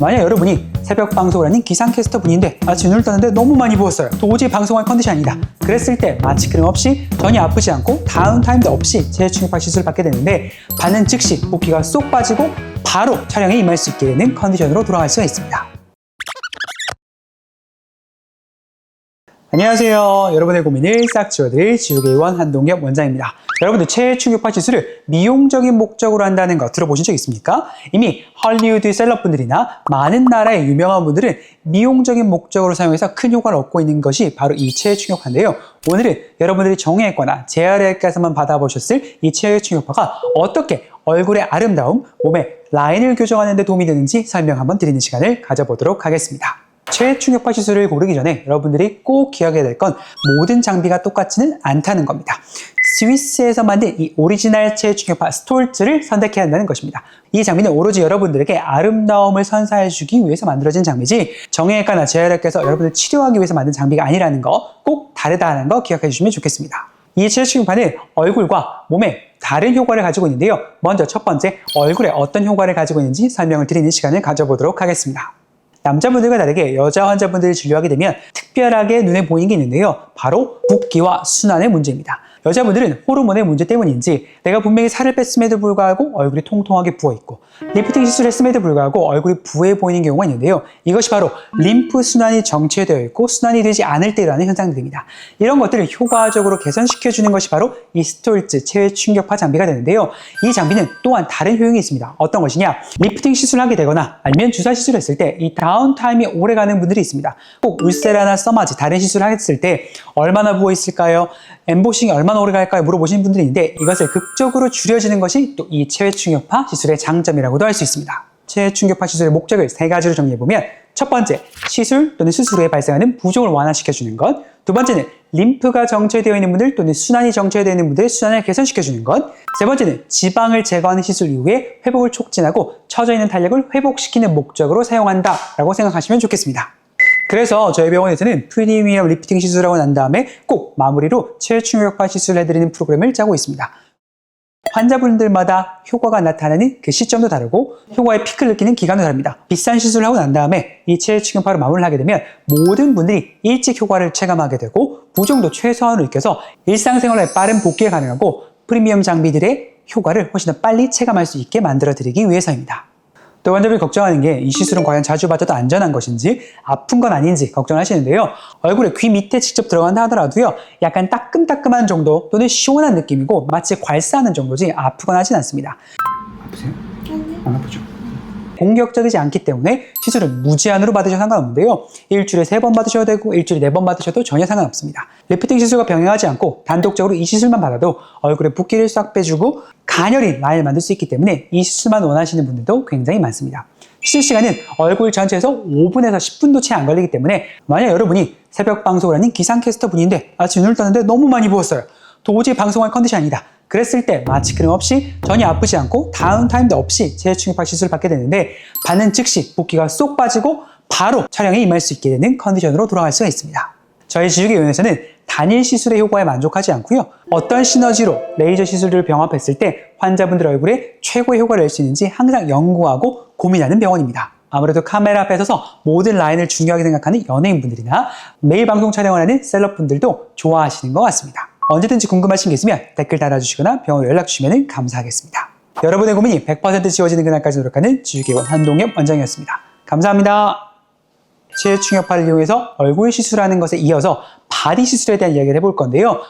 만약 여러분이 새벽 방송을 하는 기상캐스터 분인데 아침 눈을 떴는데 너무 많이 부었어요. 도저히 방송할 컨디션이 아니다. 그랬을 때 마취 크림 없이 전혀 아프지 않고 다운 타임도 없이 재충격파 시술을 받게 되는데 받는 즉시 붓기가 쏙 빠지고 바로 촬영에 임할 수 있게 되는 컨디션으로 돌아갈 수가 있습니다. 안녕하세요. 여러분의 고민을 싹 지워드릴 지우개원 한동엽 원장입니다. 여러분들 체충격파 시술을 미용적인 목적으로 한다는 거 들어보신 적 있습니까? 이미 헐리우드 셀럽분들이나 많은 나라의 유명한 분들은 미용적인 목적으로 사용해서 큰 효과를 얻고 있는 것이 바로 이 체충격파인데요. 오늘은 여러분들이 정형외과나 재활외과에서만 받아보셨을 이 체충격파가 어떻게 얼굴의 아름다움, 몸의 라인을 교정하는 데 도움이 되는지 설명 한번 드리는 시간을 가져보도록 하겠습니다. 최충격파 시술을 고르기 전에 여러분들이 꼭 기억해야 될 건 모든 장비가 똑같지는 않다는 겁니다. 스위스에서 만든 이 오리지널 최충격파 스톨츠를 선택해야 한다는 것입니다. 이 장비는 오로지 여러분들에게 아름다움을 선사해주기 위해서 만들어진 장비지 정형외과나 재활외과에서 여러분을 치료하기 위해서 만든 장비가 아니라는 거 꼭 다르다는 거 기억해 주시면 좋겠습니다. 이 최충격파는 얼굴과 몸에 다른 효과를 가지고 있는데요. 먼저 첫 번째, 얼굴에 어떤 효과를 가지고 있는지 설명을 드리는 시간을 가져보도록 하겠습니다. 남자분들과 다르게 여자 환자분들을 진료하게 되면 특별하게 눈에 보이는 게 있는데요. 바로 붓기와 순환의 문제입니다. 여자분들은 호르몬의 문제 때문인지 내가 분명히 살을 뺐음에도 불구하고 얼굴이 통통하게 부어있고 리프팅 시술을 했음에도 불구하고 얼굴이 부해 보이는 경우가 있는데요. 이것이 바로 림프 순환이 정체되어 있고 순환이 되지 않을 때 일어나는 현상들입니다. 이런 것들을 효과적으로 개선시켜주는 것이 바로 이 스톨츠 체외 충격파 장비가 되는데요. 이 장비는 또한 다른 효용이 있습니다. 어떤 것이냐? 리프팅 시술을 하게 되거나 아니면 주사 시술을 했을 때 이 다운타임이 오래 가는 분들이 있습니다. 꼭 울세라나 써마지 다른 시술을 했을 때 얼마나 부어 있을까요? 엠보싱이 얼마나 오래 갈까요? 물어보시는 분들이 있는데 이것을 극적으로 줄여주는 것이 또 이 체외 충격파 시술의 장점이라고도 할 수 있습니다. 체외 충격파 시술의 목적을 세 가지로 정리해보면 첫 번째, 시술 또는 수술 후에 발생하는 부종을 완화시켜주는 것. 두 번째는 림프가 정체되어 있는 분들 또는 순환이 정체되어 있는 분들의 순환을 개선시켜주는 것. 세 번째는 지방을 제거하는 시술 이후에 회복을 촉진하고 처져 있는 탄력을 회복시키는 목적으로 사용한다라고 생각하시면 좋겠습니다. 그래서 저희 병원에서는 프리미엄 리프팅 시술하고 난 다음에 꼭 마무리로 체충격파 시술을 해드리는 프로그램을 짜고 있습니다. 환자분들마다 효과가 나타나는 그 시점도 다르고 효과의 피크를 느끼는 기간도 다릅니다. 비싼 시술을 하고 난 다음에 이 체충격파로 마무리를 하게 되면 모든 분들이 일찍 효과를 체감하게 되고 부종도 최소한으로 익혀서 일상생활에 빠른 복귀가 가능하고 프리미엄 장비들의 효과를 훨씬 더 빨리 체감할 수 있게 만들어 드리기 위해서입니다. 또 환자분이 걱정하는 게 이 시술은 과연 자주 받아도 안전한 것인지 아픈 건 아닌지 걱정하시는데요. 얼굴에 귀 밑에 직접 들어간다 하더라도요. 약간 따끔따끔한 정도 또는 시원한 느낌이고 마치 괄사하는 정도지 아프거나 하진 않습니다. 아프세요? 안 아프죠? 공격적이지 않기 때문에 시술은 무제한으로 받으셔도 상관없는데요. 일주일에 세 번 받으셔도 되고 일주일에 네 번 받으셔도 전혀 상관없습니다. 리프팅 시술과 병행하지 않고 단독적으로 이 시술만 받아도 얼굴에 붓기를 싹 빼주고 가녀린 라인을 만들 수 있기 때문에 이 시술만 원하시는 분들도 굉장히 많습니다. 시술 시간은 얼굴 전체에서 5분에서 10분도 채 안 걸리기 때문에 만약 여러분이 새벽 방송을 하는 기상캐스터 분인데 아침 눈을 떴는데 너무 많이 부었어요. 도저히 방송할 컨디션이 아니다. 그랬을 때 마취 크림 없이 전혀 아프지 않고 다운 타임도 없이 재충격파 시술을 받게 되는데 받는 즉시 붓기가 쏙 빠지고 바로 촬영에 임할 수 있게 되는 컨디션으로 돌아갈 수가 있습니다. 저희 지우개원에서는 단일 시술의 효과에 만족하지 않고요. 어떤 시너지로 레이저 시술을 병합했을 때 환자분들 얼굴에 최고의 효과를 낼 수 있는지 항상 연구하고 고민하는 병원입니다. 아무래도 카메라 앞에 서서 모든 라인을 중요하게 생각하는 연예인분들이나 매일 방송 촬영을 하는 셀럽분들도 좋아하시는 것 같습니다. 언제든지 궁금하신 게 있으면 댓글 달아주시거나 병원으로 연락 주시면 감사하겠습니다. 여러분의 고민이 100% 지워지는 그날까지 노력하는 지우개원 한동엽 원장이었습니다. 감사합니다. 체충격파를 이용해서 얼굴 시술하는 것에 이어서 바디 시술에 대한 이야기를 해볼 건데요.